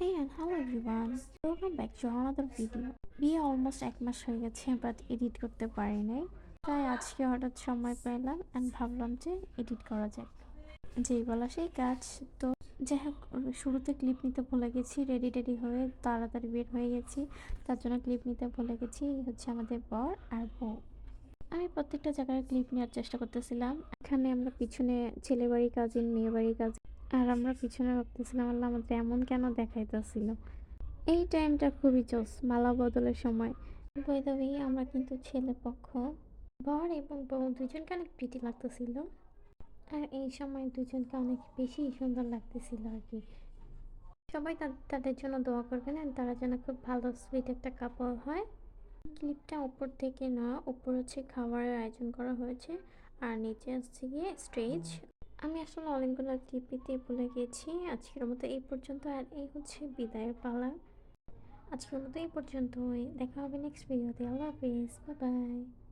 Hey, and hello, everyone. Welcome back to another video. বিয়ে almost এক মাস হয়ে গেছে বাট এডিট করতে পারি নাই। তাই আজকে হঠাৎ সময় পেলাম অ্যান্ড ভাবলাম যে এডিট করা যাক। যেই বলা সেই কাজ। তো যাই হোক, শুরুতে ক্লিপ নিতে ভুলে গেছি রেডি টেডি হয়ে তাড়াতাড়ি বের হয়ে গেছি। তার জন্য ক্লিপ নিতে ভুলে গেছি। হচ্ছে আমাদের বর আর বউ। আমি প্রত্যেকটা জায়গায় ক্লিপ নেওয়ার চেষ্টা করতেছিলাম। এখানে আমরা পিছনে ছেলে বাড়ি কাজিন মেয়ে বাড়ি কাজিন আর আমরা পিছনে ভাবতেছিলাম, আল্লাহ আমাদের এমন কেন দেখাইতেছিল? এই টাইমটা খুবই জোস, মালা বদলের সময়। বৈদবী আমরা কিন্তু ছেলে পক্ষ। বর এবং বউ দুজনকে অনেক প্রীতি লাগতেছিল। আর এই সময় দুজনকে অনেক বেশি সুন্দর লাগতেছিল আর কি। সবাই তাদের জন্য দোয়া করবেন আর তারা যেন খুব ভালো সুইট একটা কাপড় হয়। ক্লিপটা উপর থেকে না উপর হচ্ছে খাবারের আয়োজন করা হয়েছে আর নিচে আসছে গিয়ে স্টেজ আমি আসলে অনেকগুলো ক্লিপ বলে ভুলে গেছি আজকের মতো এই পর্যন্ত আর এই হচ্ছে বিদায়ের পালা। আজকের মতো এই পর্যন্তই। দেখা হবে নেক্সট ভিডিওতে আল্লাহ হাফিজ। Bye bye